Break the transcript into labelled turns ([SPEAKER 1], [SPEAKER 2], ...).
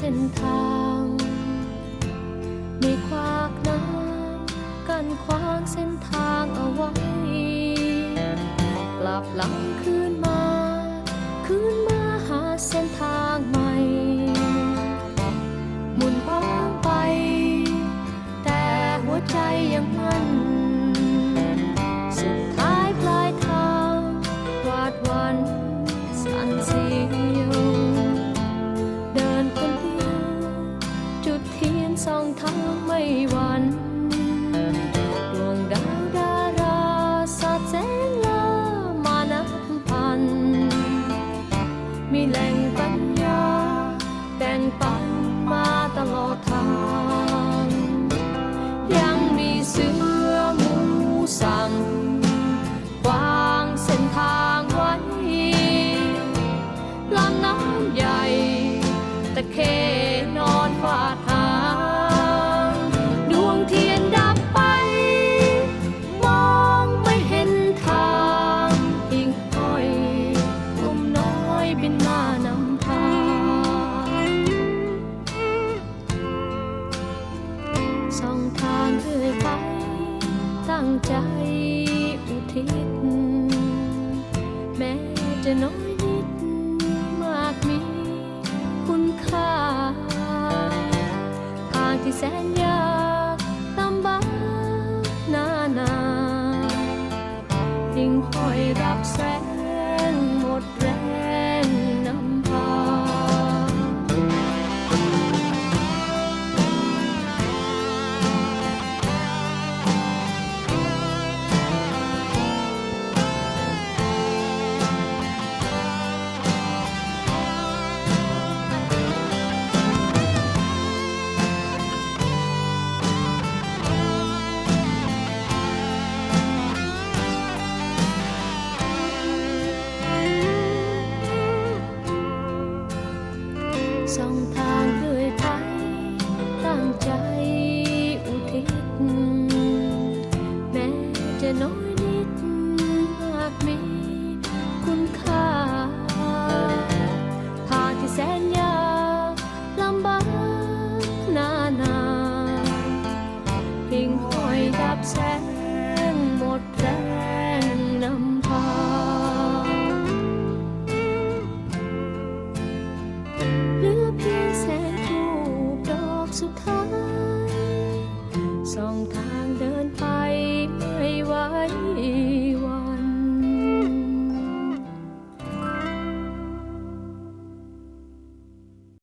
[SPEAKER 1] เส้นทางมีขวากน้ำกันขวางเส้นทางเอาไว้ กลับหลังคืนมา คืนมาหาเส้นทางใหม่หมุนวางไป แต่หัวใจยังมั่น องทางไม่หวันดวงดาวดาราสาแสงลามานับพัน มีแหล่งปัญญาแบ่งปันางใจอุทิศ แม้จะน้อยนิดมากมีคุณค่าทางที่แสนย ตั้งใจอุทิแม้จะน้อยนิดหากมีคุณค่าผ่านที่แสนยากลำากนานาพิงห้อยดับแสง